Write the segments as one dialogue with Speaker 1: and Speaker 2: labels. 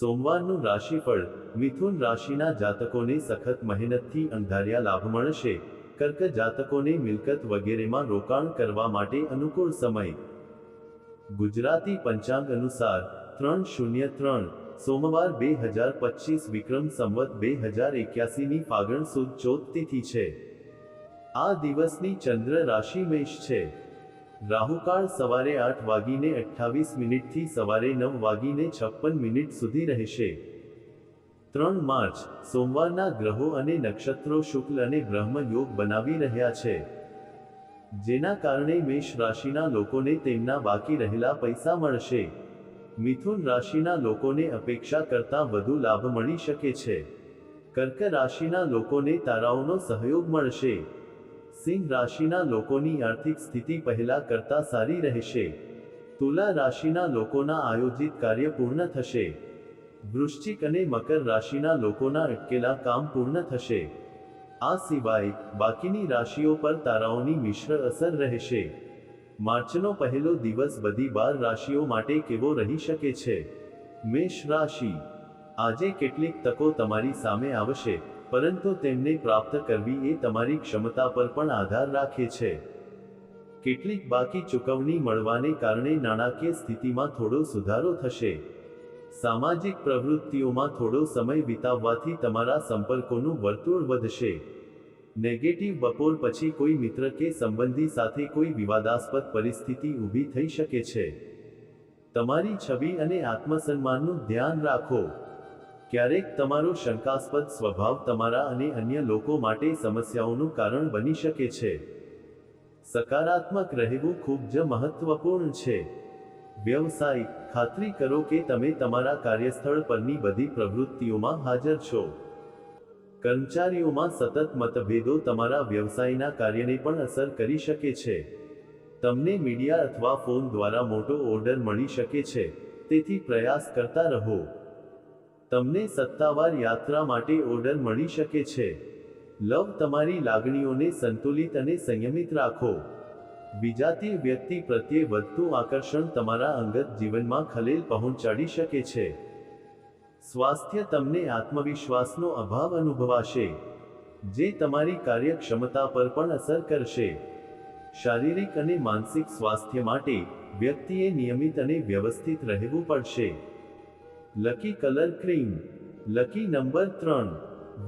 Speaker 1: સોમવારનું રાશિફળ મિથુન રાશિના જાતકોને સખત મહેનતથી અંધાર્યા લાભ મળશે. કર્ક જાતકોને મિલકત વગેરેમાં રોકાણ કરવા માટે અનુકૂળ સમય. ગુજરાતી પંચાંગ અનુસાર ત્રણ શૂન્ય ત્રણ સોમવાર બે હજાર પચીસ વિક્રમ સંવત બે હજાર એક્યાસીની ફાગણ સુદ ચોથ તિથિ છે. આ દિવસની ચંદ્ર રાશિ મેષ છે. રાહુકાળ સવારે આઠ વાગીને અઠ્ઠાવીસ મિનિટથી સવારે નવ વાગીને છપ્પન મિનિટ સુધી રહેશે. ત્રણ માર્ચ, સોમવારના ગ્રહો અને નક્ષત્રો શુક્લ અને બ્રહ્મ યોગ બનાવી રહ્યા છે. જેના કારણે મેષ રાશિના લોકોને તેમના બાકી રહેલા પૈસા મળશે. મિથુન રાશિના લોકોને અપેક્ષા કરતાં વધુ લાભ મળી શકે છે. કર્ક રાશિના લોકોને તારાઓનો સહયોગ મળશે. સિંહ રાશિના લોકોની આર્થિક સ્થિતિ પહેલા કરતા સારી રહેશે. તુલા રાશિના લોકોના આયોજિત કાર્ય પૂર્ણ થશે. વૃશ્ચિક અને મકર રાશિના લોકોના અટકેલા કામ પૂર્ણ થશે. આ સિવાય, બાકીની રાશિઓ પર તારાઓની મિશ્ર અસર રહેશે. માર્ચનો પહેલો દિવસ બધી બાર રાશિઓ માટે કેવો રહી શકે છે? મેષ રાશિ. આજે કેટલીક તકો તમારી સામે આવશે. પરંતુ તેમને પ્રાપ્ત કરવી એ તમારી ક્ષમતા પર પણ આધાર રાખે છે. કેટલીક બાકી ચૂકવણી મળવાને કારણે નાણાકીય સ્થિતિમાં થોડો સુધારો થશે. સામાજિક પ્રવૃત્તિઓમાં થોડો સમય વિતાવવાથી તમારા સંપર્કોનું વર્તુળ વધશે. નેગેટિવ બપોર પછી કોઈ મિત્ર કે સંબંધી સાથે કોઈ વિવાદાસ્પદ પરિસ્થિતિ ઊભી થઈ શકે છે. તમારી છબી અને આત્મસન્માનનું ધ્યાન રાખો. ક્યારેક તમારો શંકાસ્પદ સ્વભાવ તમારા અને અન્ય લોકો માટે સમસ્યાઓનું કારણ બની શકે છે. સકારાત્મક રહેવું ખૂબ જ મહત્વપૂર્ણ છે. વ્યવસાય, ખાતરી કરો કે તમે તમારા કાર્યસ્થળ પરની બધી પ્રવૃત્તિઓમાં હાજર છો. કર્મચારીઓમાં સતત મતભેદો તમારા વ્યવસાયના કાર્યને પણ અસર કરી શકે છે. તમને મીડિયા અથવા ફોન દ્વારા મોટો ઓર્ડર મળી શકે છે. તેથી પ્રયાસ કરતા રહો. તમને સત્તાવાર યાત્રા માટે ઓર્ડર મળી શકે છે. લવ તમારી લાગણીઓને સંતુલિત અને સંયમિત રાખો. બીજાથી વ્યક્તિ પ્રત્યે વધતું આકર્ષણ તમારા અંગત જીવનમાં ખલેલ પહોંચાડી શકે છે. સ્વાસ્થ્ય તમને આત્મવિશ્વાસનો અભાવ અનુભવાશે, જે તમારી કાર્યક્ષમતા પર પણ અસર કરશે. શારીરિક અને માનસિક સ્વાસ્થ્ય માટે વ્યક્તિએ નિયમિત અને વ્યવસ્થિત રહેવું પડશે. Lucky colour cream lucky number ત્રણ,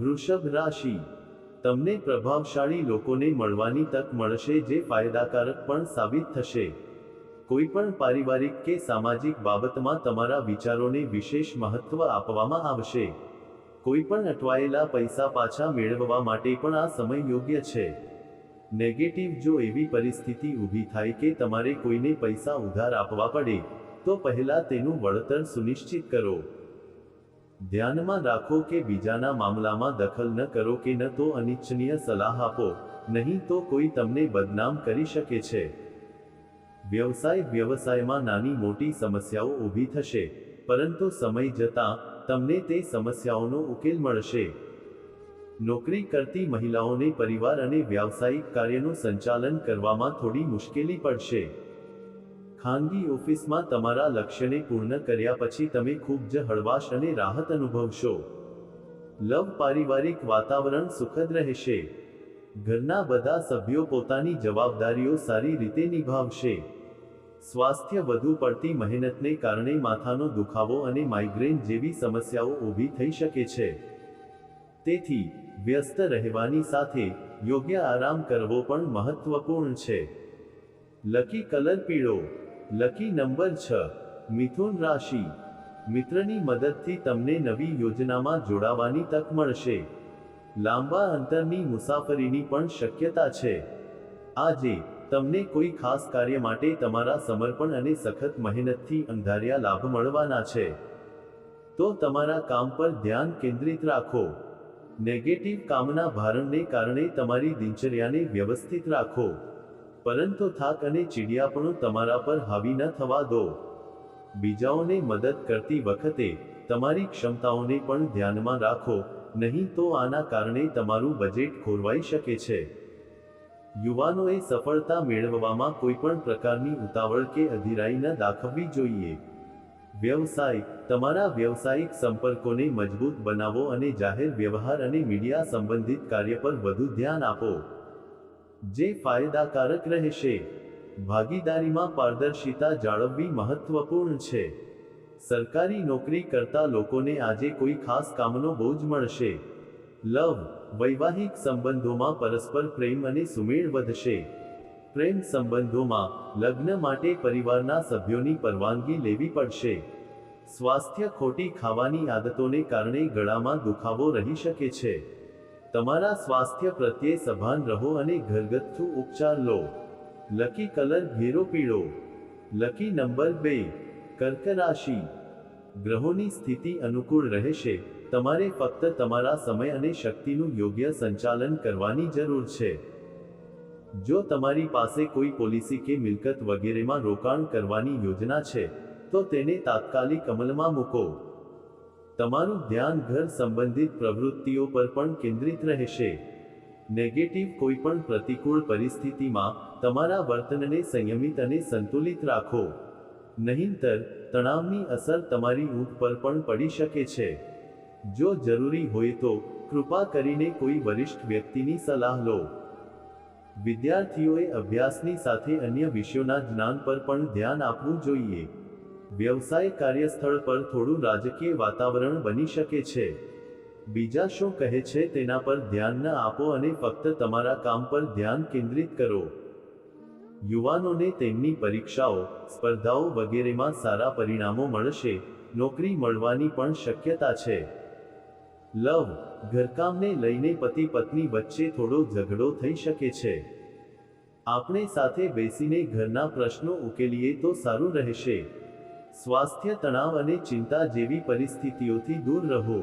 Speaker 1: વૃષભ રાશિ. તમને પ્રભાવશાળી લોકોને મળવાની તક મળશે જે ફાયદાકારક પણ સાબિત થશે. કોઈપણ પારિવારિક કે સામાજિક બાબતમાં તમારા વિચારોને વિશેષ મહત્વ આપવામાં આવશે. કોઈપણ અટવાયેલા પૈસા પાછા મેળવવા માટે પણ આ સમય યોગ્ય છે. નેગેટિવ જો એવી પરિસ્થિતિ ઊભી થાય કે તમારે કોઈને પૈસા ઉધાર આપવા પડે તો પહેલા તેનું વળતર સુનિશ્ચિત કરો. ધ્યાનમાં રાખો કે બીજાના મામલામાં દખલ ન કરો કે ન તો અનિચ્છનીય સલાહ આપો, નહીં તો કોઈ તમને બદનામ કરી શકે છે. વ્યવસાય વ્યવસાયમાં નાની મોટી સમસ્યાઓ ઊભી થશે, પરંતુ સમય જતાં તમને તે સમસ્યાઓનો ઉકેલ મળશે. નોકરી કરતી મહિલાઓને પરિવાર અને વ્યાવસાયિક કાર્યનું સંચાલન કરવામાં થોડી મુશ્કેલી પડશે. ખાનગી ઓફિસમાં તમારા લક્ષ્યને પૂર્ણ કર્યા પછી તમે ખૂબ જ હળવાશ અને રાહત અનુભવશો. લવ પારિવારિક વાતાવરણ સુખદ રહેશે. ઘરના બધા સભ્યો પોતાની જવાબદારીઓ સારી રીતે નિભાવશે. સ્વાસ્થ્ય વધુ પડતી મહેનતને કારણે માથાનો દુખાવો અને માઇગ્રેન જેવી સમસ્યાઓ ઊભી થઈ શકે છે. તેથી, વ્યસ્ત રહેવાની સાથે યોગ્ય આરામ કરવો પણ મહત્વપૂર્ણ છે. લકી કલર પીળો. લકી નંબર છ, મિથુન રાશિ. મિત્રની મદદથી તમને નવી યોજનામાં જોડાવાની તક મળશે. લાંબા અંતરની મુસાફરીની પણ શક્યતા છે. આજે, તમને કોઈ ખાસ કાર્ય માટે તમારા સમર્પણ અને સખત મહેનતથી અંધાર્યા લાભ મળવાના છે. તો તમારા કામ પર ધ્યાન કેન્દ્રિત રાખો. નેગેટિવ કામના ભારણને કારણે તમારી દિનચર્યાને વ્યવસ્થિત રાખો. પરંતુ થાક અને ચીડિયાપણું તમારા પર હાવી ન થવા દો. બીજાઓને મદદ કરતી વખતે તમારી ક્ષમતાઓને પણ ધ્યાનમાં રાખો, નહીં તો આના કારણે તમારું બજેટ ખોરવાઈ શકે છે. યુવાનોએ સફળતા મેળવવામાં કોઈપણ પ્રકારની ઉતાવળ કે અધિરાઈ ન દાખવવી જોઈએ. વ્યવસાય, તમારા વ્યવસાયિક સંપર્કોને મજબૂત બનાવો અને જાહેર વ્યવહાર અને મીડિયા સંબંધિત કાર્ય પર વધુ ધ્યાન આપો. જે ફાયદાકારક રહેશે. ભાગીદારીમાં પારદર્શિતા જાળવવી મહત્વપૂર્ણ છે. સરકારી નોકરી કરતા લોકોને આજે કોઈ ખાસ કામનો બોજ મળશે. લવ, વૈવાહિક સંબંધોમાં પરસ્પર પ્રેમ અને સુમેળ વધશે. પ્રેમ સંબંધોમાં લગ્ન માટે પરિવારના સભ્યોની પરવાનગી લેવી પડશે. સ્વાસ્થ્ય ખોટી ખાવાની આદતોને કારણે ગળામાં દુખાવો રહી શકે છે. તમારા સ્વાસ્થ્ય પ્રત્યે સભાન રહો અને ઘરગથ્થુ ઉપચાર લો. લકી કલર ઘેરો પીળો. લકી નંબર બે કર્ક રાશિ ગ્રહોની સ્થિતિ અનુકૂળ રહેશે. તમારે ફક્ત તમારા સમય અને શક્તિનું યોગ્ય સંચાલન કરવાની જરૂર છે. જો તમારી પાસે કોઈ પોલિસી કે મિલકત વગેરેમાં રોકાણ કરવાની યોજના છે, તો તેને તાત્કાલિક અમલમાં મૂકો. તમારું ધ્યાન ઘર સંબંધિત પ્રવૃત્તિઓ પર પણ કેન્દ્રિત રહેશે. નેગેટિવ કોઈપણ પ્રતિકૂળ પરિસ્થિતિમાં તમારા વર્તનને સંયમિત અને સંતુલિત રાખો. નહીંતર, તણાવની અસર તમારી ઊંઘ પર પણ પડી શકે છે. જો જરૂરી હોય તો કૃપા કરીને કોઈ વરિષ્ઠ વ્યક્તિની સલાહ લો. વિદ્યાર્થીઓએ અભ્યાસની સાથે અન્ય વિષયોના જ્ઞાન પર પણ ધ્યાન આપવું જોઈએ. વ્યવસાય કાર્યસ્થળ પર થોડું રાજકીય વાતાવરણ બની શકે છે. બીજા શું કહે છે તેના પર ધ્યાન ન આપો અને ફક્ત તમારા કામ પર ધ્યાન કેન્દ્રિત કરો. યુવાનોને તેમની પરીક્ષાઓ, સ્પર્ધાઓ વગેરેમાં સારા પરિણામો મળશે, નોકરી મળવાની પણ શક્યતા છે. લવ, ઘરકામને લઈને પતિ પત્ની વચ્ચે થોડો ઝઘડો થઈ શકે છે. આપણે સાથે બેસીને ઘરના પ્રશ્નો ઉકેલીએ તો સારું રહેશે. સ્વાસ્થ્ય તણાવ અને ચિંતા જેવી પરિસ્થિતિઓથી દૂર રહો.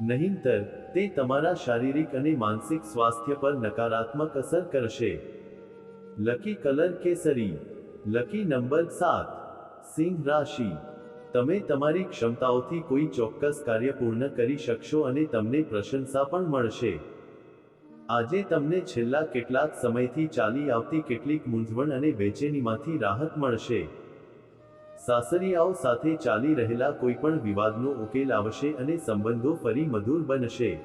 Speaker 1: નહીંતર, તે તમારા શારીરિક અને માનસિક સ્વાસ્થ્ય પર નકારાત્મક અસર કરશે. લકી કલર કેસરી, લકી નંબર સાત, સિંહ રાશિ. તમે તમારી ક્ષમતાઓથી કોઈ ચોક્કસ કાર્ય પૂર્ણ કરી શકશો અને તમને પ્રશંસા પણ મળશે. આજે તમને છેલ્લા કેટલાક સમયથી ચાલી આવતી કેટલીક મૂંઝવણ અને બેચેનીમાંથી રાહત મળશે. સાસરિયાઓ સાથે ચાલી રહેલા કોઈપણ વિવાદનો ઉકેલ આવશે અને સંબંધો ફરી મધુર બનશે.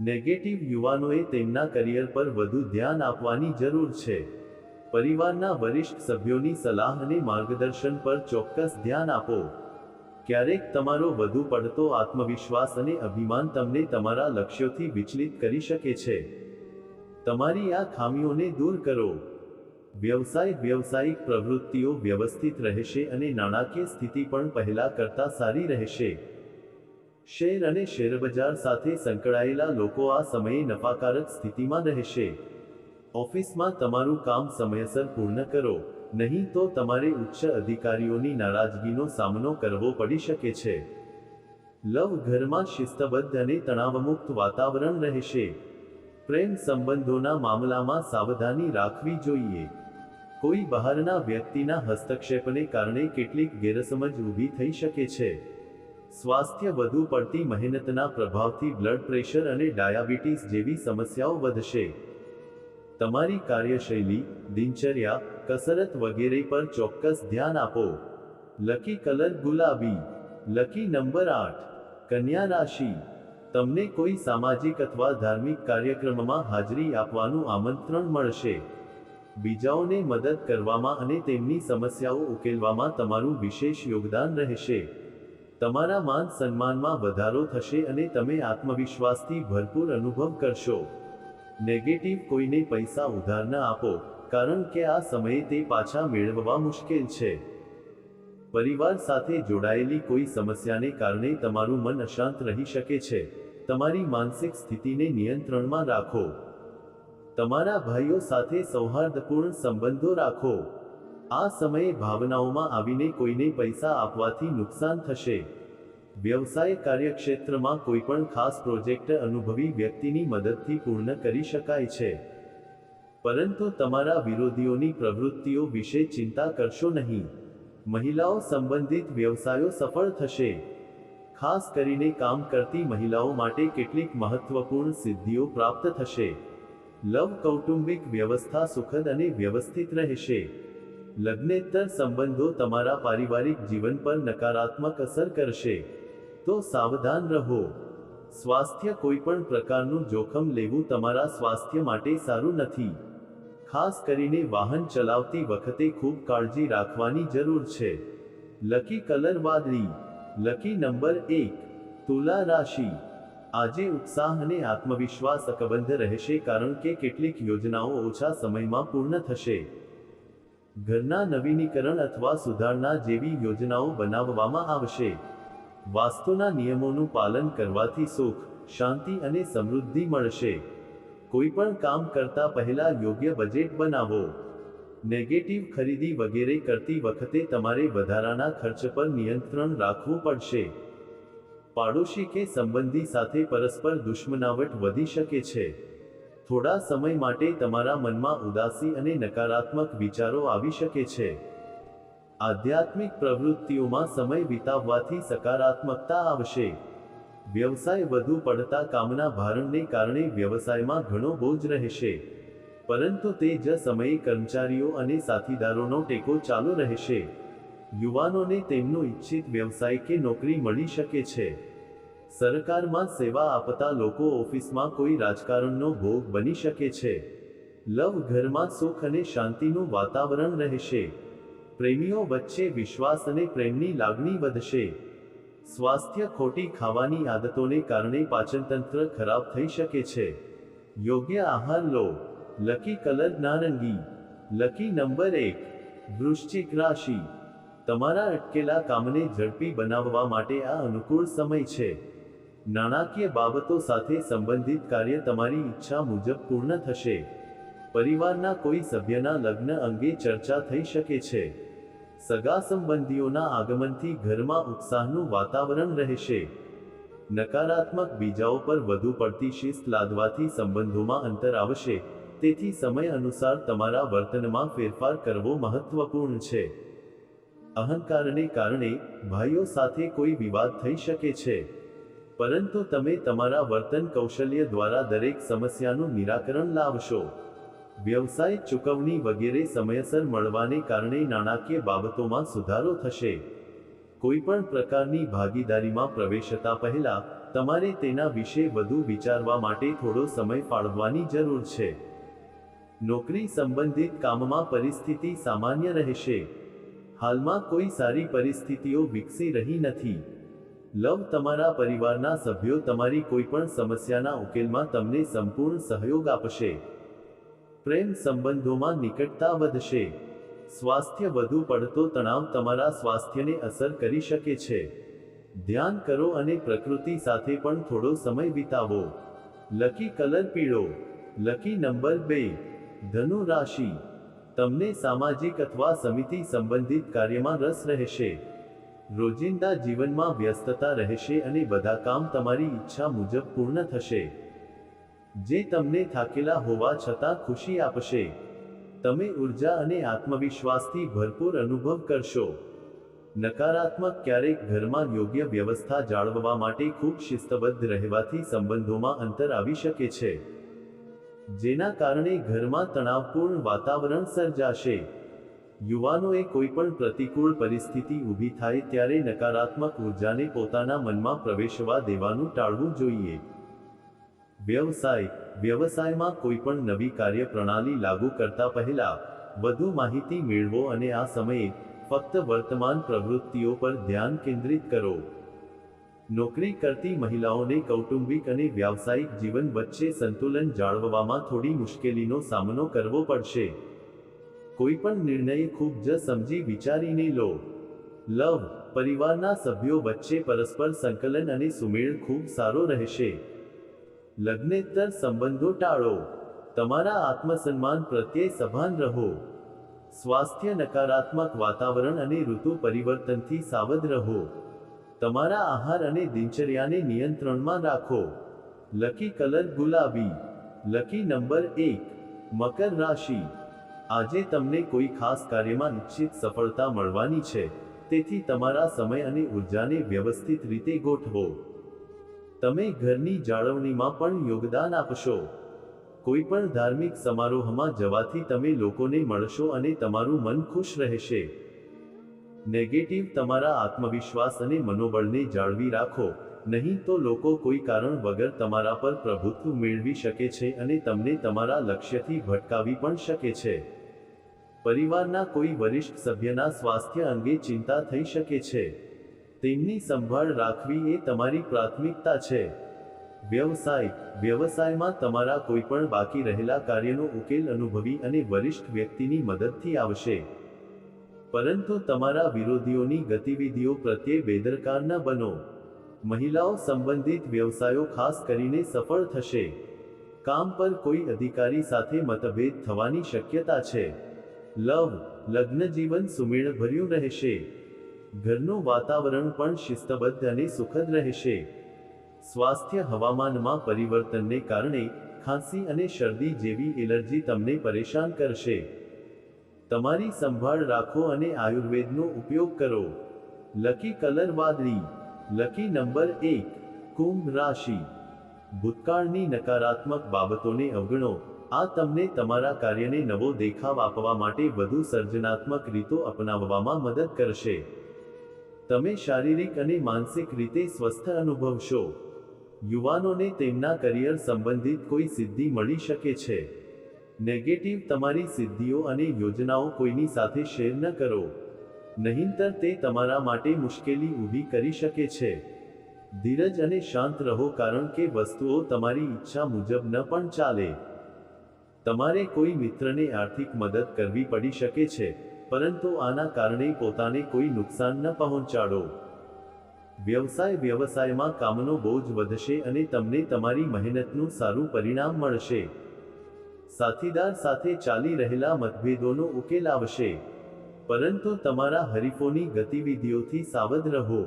Speaker 1: નેગેટિવ યુવાનોએ તેમના કરિયર પર વધુ ધ્યાન આપવાની જરૂર છે. પરિવારના વરિષ્ઠ સભ્યોની સલાહ અને માર્ગદર્શન પર ચોક્કસ ધ્યાન આપો. ક્યારેક તમારો વધુ પડતો આત્મવિશ્વાસ અને અભિમાન તમને તમારા લક્ષ્યોથી વિચલિત કરી શકે છે. તમારી આ ખામીઓને દૂર કરો. વ્યવસાય વ્યવસાયિક પ્રવૃત્તિઓ વ્યવસ્થિત રહેશે અને નાણાકીય સ્થિતિ પણ પહેલા કરતા સારી રહેશે. શેર અને શેરબજાર સાથે સંકળાયેલા લોકો આ સમયે નફાકારક સ્થિતિમાં રહેશે. ઓફિસમાં તમારું કામ સમયસર પૂર્ણ કરો, નહીં તો તમારે ઉચ્ચ અધિકારીઓની નારાજગીનો સામનો કરવો પડી શકે છે. લવ ઘરમાં શિસ્તબદ્ધ અને તણાવમુક્ત વાતાવરણ રહેશે. પ્રેમ સંબંધોના મામલામાં સાવધાની રાખવી જોઈએ. કોઈ બહારના વ્યક્તિના હસ્તક્ષેપને કારણે કેટલીક ગેરસમજ ઊભી થઈ શકે છે. સ્વાસ્થ્ય વધુ પડતી મહેનતના પ્રભાવથી બ્લડ પ્રેશર અને ડાયાબિટીસ જેવી સમસ્યાઓ વધશે. તમારી કાર્યશૈલી, દિનચર્યા, કસરત વગેરે પર ચોક્કસ ધ્યાન આપો. લકી કલર ગુલાબી, લકી નંબર આઠ, કન્યા રાશિ. તમને કોઈ સામાજિક અથવા ધાર્મિક કાર્યક્રમમાં હાજરી આપવાનું આમંત્રણ મળશે. બીજાઓને મદદ કરવામાં અને તેમની સમસ્યાઓ ઉકેલવામાં તમારું વિશેષ યોગદાન રહેશે. તમારા માન સન્માનમાં વધારો થશે અને તમે આત્મવિશ્વાસથી ભરપૂર અનુભવ કરશો. નેગેટિવ કોઈને પૈસા ઉધાર ન આપો, કારણ કે આ સમયે તે પાછા મેળવવા મુશ્કેલ છે. પરિવાર સાથે જોડાયેલી કોઈ સમસ્યાને કારણે તમારું મન અશાંત રહી શકે છે. તમારી માનસિક સ્થિતિને નિયંત્રણમાં રાખો. તમારા ભાઈઓ સાથે સૌહાર્દપૂર્ણ સંબંધો રાખો. આ સમયે ભાવનાઓમાં આવીને કોઈને પૈસા આપવાથી નુકસાન થશે. વ્યવસાય કાર્યક્ષેત્રમાં કોઈપણ ખાસ પ્રોજેક્ટ અનુભવી વ્યક્તિની મદદથી પૂર્ણ કરી શકાય છે. પરંતુ તમારા વિરોધીઓની પ્રવૃત્તિઓ વિશે ચિંતા કરશો નહીં. મહિલાઓ સંબંધિત વ્યવસાયો સફળ થશે. ખાસ કરીને કામ કરતી મહિલાઓ માટે કેટલીક મહત્વપૂર્ણ સિદ્ધિઓ પ્રાપ્ત થશે. લવ કૌટુંબિક વ્યવસ્થા સુખદ અને વ્યવસ્થિત રહેશે. લગ્નેતર સંબંધો તમારા પારિવારિક જીવન પર નકારાત્મક અસર કરશે. તો સાવધાન રહો. સ્વાસ્થ્ય કોઈ પણ પ્રકારનું જોખમ લેવું તમારા સ્વાસ્થ્ય માટે સારું નથી. ખાસ કરીને વાહન ચલાવતી વખતે ખૂબ કાળજી રાખવાની જરૂર છે. લકી કલર વાદળી લકી નંબર એક. તુલા રાશિ. આજે ઉત્સાહ અને આત્મવિશ્વાસ અકબંધ રહેશે કારણ કે કેટલીક યોજનાઓ ઓછા સમયમાં પૂર્ણ થશે. ઘરના નવીનીકરણ અથવા સુધારણા જેવી યોજનાઓ બનાવવામાં આવશે. વાસ્તુના નિયમોનું પાલન કરવાથી સુખ, શાંતિ અને સમૃદ્ધિ મળશે. કોઈપણ કામ કરતા પહેલા યોગ્ય બજેટ બનાવો. નેગેટિવ ખરીદી વગેરે કરતી વખતે તમારે વધારાના ખર્ચ પર નિયંત્રણ રાખવું પડશે. પાડોશી કે સંબંધી સાથે પરસ્પર દુશ્મનાવટ વધી શકે છે. થોડા સમય માટે તમારા મનમાં ઉદાસી અને નકારાત્મક વિચારો આવી શકે છે. આધ્યાત્મિક પ્રવૃત્તિઓમાં સમય વિતાવવાથી સકારાત્મકતા આવશે. વ્યવસાય વધુ પડતા કામના ભારણને કારણે વ્યવસાયમાં ઘણો બોજ રહેશે. પરંતુ તે જ સમયે કર્મચારીઓ અને સાથીદારોનો ટેકો ચાલુ રહેશે. યુવાનોને તેમનો ઈચ્છિત વ્યવસાય કે નોકરી મળી શકે છે. સરકારમાં સેવા આપતા લોકો ઓફિસમાં કોઈ રાજકારણનો ભોગ બની શકે છે. લવ ઘરમાં સુખ અને શાંતિનું વાતાવરણ રહેશે. પ્રેમીઓ વચ્ચે વિશ્વાસ અને પ્રેમની લાગણી વધશે. સ્વાસ્થ્ય ખોટી ખાવાની આદતોને કારણે પાચનતંત્ર ખરાબ થઈ શકે છે. યોગ્ય આહાર લો. લકી કલર નારંગી. લકી નંબર એક. વૃશ્ચિક રાશિ. તમારા અટકેલા કામને ઝડપી બનાવવા માટે આ અનુકૂળ સમય છે. નાણાકીય બાબતો સાથે સંબંધિત કાર્ય તમારી ઈચ્છા મુજબ પૂર્ણ થશે. પરિવારના કોઈ સભ્યના લગ્ન અંગે ચર્ચા થઈ શકે છે. સગા સંબંધીઓના આગમનથી ઘરમાં ઉત્સાહનું વાતાવરણ રહેશે. નકારાત્મક બીજાઓ પર વધુ પડતી શિસ્ત લાદવાથી સંબંધોમાં અંતર આવશે. તેથી સમય અનુસાર તમારા વર્તનમાં ફેરફાર કરવો મહત્વપૂર્ણ છે. અહંકારને કારણે ભાઈઓ સાથે કોઈ વિવાદ થઈ શકે છે. પરંતુ તમે તમારા વર્તન કૌશલ્ય દ્વારા દરેક સમસ્યાનું નિરાકરણ લાવશો. વ્યવસાય ચૂકવણી વગેરે સમયસર મળવાને કારણે નાણાકીય બાબતોમાં સુધારો થશે. કોઈપણ પ્રકારની ભાગીદારીમાં પ્રવેશતા પહેલા તમારે તેના વિશે વધુ વિચારવા માટે થોડો સમય ફાળવવાની જરૂર છે. નોકરી સંબંધિત કામમાં પરિસ્થિતિ સામાન્ય રહેશે. હાલમાં કોઈ સારી પરિસ્થિતિઓ વિકસી રહી નથી. લવ તમારા પરિવારના સભ્યો તમારી કોઈ પણ સમસ્યાના ઉકેલમાં તમને સંપૂર્ણ સહયોગ આપશે. પ્રેમ સંબંધોમાં નિકટતા વધશે. સ્વાસ્થ્ય વધુ પડતો તણાવ તમારા સ્વાસ્થ્યને અસર કરી શકે છે. ધ્યાન કરો અને પ્રકૃતિ સાથે પણ થોડો સમય વિતાવો. લકી કલર પીળો. લકી નંબર બે. ધનુ રાશિ. તમને સામાજિક અથવા સમિતિ સંબંધિત કાર્યમાં રસ રહેશે. રોજિંદા જીવનમાં વ્યસ્તતા રહેશે અને બધા કામ તમારી ઈચ્છા મુજબ પૂર્ણ થશે. જે તમને થાકેલા હોવા છતાં ખુશી આપશે. તમે ઊર્જા અને આત્મવિશ્વાસથી ભરપૂર અનુભવ કરશો. નકારાત્મક ક્યારેક ઘરમાં યોગ્ય વ્યવસ્થા જાળવવા માટે ખૂબ શિસ્તબદ્ધ રહેવાથી સંબંધોમાં અંતર આવી શકે છે. જેના કારણે ઘરમાં તણાવપૂર્ણ વાતાવરણ સર્જાશે. યુવાનોએ કોઈ પણ પ્રતિકૂળ પરિસ્થિતિ ઊભી થાય ત્યારે નકારાત્મક ઉર્જાને પોતાના મનમાં પ્રવેશવા દેવાનું ટાળવું જોઈએ. વ્યવસાય, વ્યવસાયમાં કોઈ પણ નવી કાર્યપ્રણાલી લાગુ કરતા પહેલા વધુ માહિતી મેળવો અને આ સમયે ફક્ત વર્તમાન પ્રવૃત્તિઓ પર ધ્યાન કેન્દ્રિત કરો. નોકરી કરતી મહિલાઓને કૌટુંબિક અને વ્યાવસાયિક જીવન વચ્ચે સંતુલન જાળવવામાં થોડી મુશ્કેલીનો સામનો કરવો પડશે. કોઈ પણ નિર્ણય ખૂબ જ સમજી વિચારીને લો. લવ, પરિવારના સભ્યો વચ્ચે પરસ્પર સંકલન અને સુમેળ ખૂબ સારો રહેશે. લગ્નેતર સંબંધો ટાળો. તમારા આત્મસન્માન પ્રત્યે સભાન રહો. સ્વાસ્થ્ય નકારાત્મક વાતાવરણ અને ઋતુ પરિવર્તનથી સાવધ રહો. તમારા આહાર અને દિનચર્યાને નિયંત્રણમાં રાખો. લકી કલર ગુલાબી. લકી નંબર એક, મકર રાશિ. આજે તમને કોઈ ખાસ કાર્યમાં ઇચ્છિત સફળતા મળવાની છે. તેથી તમારા સમય અને ઉર્જાને વ્યવસ્થિત રીતે ગોઠવો. તમે ઘરની જાળવણીમાં પણ યોગદાન આપશો. કોઈ પણ ધાર્મિક સમારોહમાં જવાથી તમે લોકોને મળશો અને તમારું મન ખુશ રહેશે. નેગેટિવ તમારા આત્મવિશ્વાસ અને મનોબળને જાળવી રાખો. નહીં તો લોકો કોઈ કારણ વગર તમારા પર પ્રભુત્વ મેળવી શકે છે અને તમને તમારા લક્ષ્યથી ભટકાવી પણ શકે છે. પરિવારના કોઈ વરિષ્ઠ સભ્યના સ્વાસ્થ્ય અંગે ચિંતા થઈ શકે છે. તેમની સંભાળ રાખવી એ તમારી પ્રાથમિકતા છે. વ્યવસાય. વ્યવસાયમાં તમારા કોઈ પણ બાકી રહેલા કાર્યનો ઉકેલ અનુભવી અને વરિષ્ઠ વ્યક્તિની મદદથી આવશે. પરંતુ તમારા વિરોધીઓની ગતિવિધિઓ પ્રત્યે બેદરકાર ન બનો. મહિલાઓ સંબંધિત વ્યવસાયો ખાસ કરીને સફળ થશે. કામ પર કોઈ અધિકારી સાથે મતભેદ થવાની શક્યતા છે. લવ, લગ્ન જીવન સુમેળભર્યું રહેશે. ઘરનું વાતાવરણ પણ શિસ્તબદ્ધ અને સુખદ રહેશે. સ્વાસ્થ્ય હવામાનમાં પરિવર્તનને કારણે ખાંસી અને શરદી જેવી એલર્જી તમને પરેશાન કરશે. તમારી સંભાળ રાખો અને આયુર્વેદનો ઉપયોગ કરો. લકી કલર વાદળી, લકી નંબર એક, કુંભ રાશિ. ભૂતકાળની નકારાત્મક બાબતોને અવગણો. આ તમને તમારા કાર્યને નવો દેખાવ આપવા માટે વધુ સર્જનાત્મક રીતો અપનાવવામાં મદદ કરશે. તમે શારીરિક અને માનસિક રીતે સ્વસ્થ અનુભવશો. યુવાનોને તેમના કરિયર સંબંધિત કોઈ સિદ્ધિ મળી શકે છે. નેગેટિવ તમારી સિદ્ધિઓ અને યોજનાઓ કોઈની સાથે શેર ન કરો. નહીંતર તે તમારા માટે મુશ્કેલી ઊભી કરી શકે છે. ધીરજ અને શાંત રહો કારણ કે વસ્તુઓ તમારી ઈચ્છા મુજબ ન પણ ચાલે. તમારે કોઈ મિત્રને આર્થિક મદદ કરવી પડી શકે છે, પરંતુ આના કારણે પોતાને કોઈ નુકસાન ન પહોંચાડો. વ્યવસાય વ્યવસાયમાં કામનો બોજ વધશે અને તમને તમારી મહેનતનું સારું પરિણામ મળશે. સાથીદાર સાથે ચાલી રહેલા મતભેદોનો ઉકેલ આવશે. પરંતુ તમારા હરીફોની ગતિવિધિઓથી સાવધ રહો.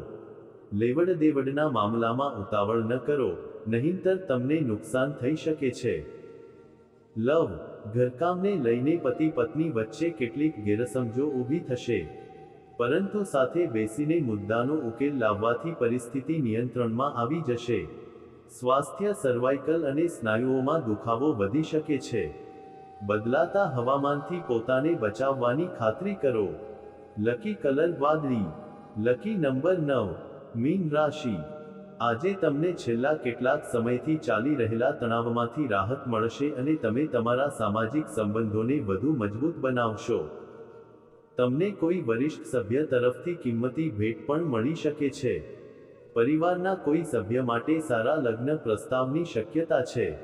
Speaker 1: લેવડ દેવડના મામલામાં ઉતાવળ ન કરો, નહીંતર તમને નુકસાન થઈ શકે છે. લવ, ઘરકામને લઈને પતિ પત્ની વચ્ચે કેટલીક ગેરસમજો ઊભી થશે. પરંતુ સાથે બેસીને મુદ્દાનો ઉકેલ લાવવાથી પરિસ્થિતિ નિયંત્રણમાં આવી જશે. સ્વાસ્થ્ય સર્વાઇકલ અને સ્નાયુઓમાં દુખાવો વધી શકે છે. બદલાતા હવામાનથી પોતાને બચાવવાની ખાતરી કરો. લકી કલર વાદળી. લકી નંબર નવ, મીન રાશિ. આજે તમને છેલ્લા કેટલાક સમયથી ચાલી રહેલા તણાવમાંથી રાહત મળશે અને તમે તમારા સામાજિક સંબંધોને વધુ મજબૂત બનાવશો. તમને કોઈ વરિષ્ઠ સભ્ય તરફથી કિંમતી ભેટ પણ મળી શકે છે. પરિવારના કોઈ સભ્ય માટે સારા લગ્ન પ્રસ્તાવની શક્યતા છે.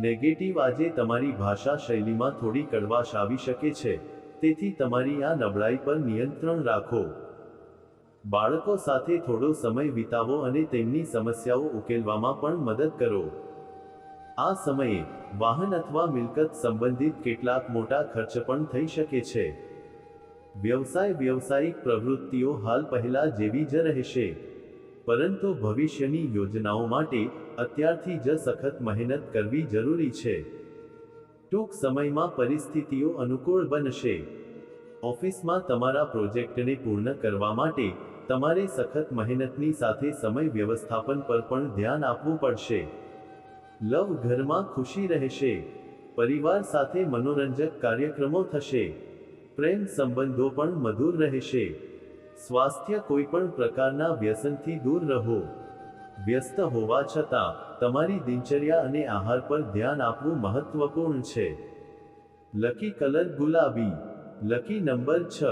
Speaker 1: નેગેટિવ આજે તમારી ભાષા શૈલીમાં થોડી કડવાશ આવી શકે છે. તેથી તમારી આ નબળાઈ પર નિયંત્રણ રાખો. બાળકો સાથે થોડો સમય વિતાવો અને તેમની સમસ્યાઓ ઉકેલવામાં પણ મદદ કરો. આ સમયે વાહન અથવા મિલકત સંબંધિત કેટલાક મોટા ખર્ચ પણ થઈ શકે છે. વ્યવસાય વ્યવસાયિક પ્રવૃત્તિઓ હાલ પહેલા જેવી જ રહેશે. પરંતુ ભવિષ્યની યોજનાઓ માટે અત્યારથી જ સખત મહેનત કરવી જરૂરી છે. ટૂંક સમયમાં પરિસ્થિતિઓ અનુકૂળ બનશે. ઓફિસમાં તમારા પ્રોજેક્ટને પૂર્ણ કરવા માટે તમારે સખત મહેનતની સાથે સમય વ્યવસ્થાપન પર પણ ધ્યાન આપવું પડશે. લવ ઘરમાં ખુશી રહેશે. પરિવાર સાથે મનોરંજક કાર્યક્રમો થશે. પ્રેમ સંબંધો પણ મધુર રહેશે. સ્વાસ્થ્ય કોઈ પણ પ્રકારના વ્યસનથી દૂર રહો. વ્યસ્ત હોવા છતાં, તમારી દિનચર્યા અને આહાર પર ધ્યાન આપવું મહત્વપૂર્ણ છે. લકી કલર ગુલાબી. લકી નંબર છ.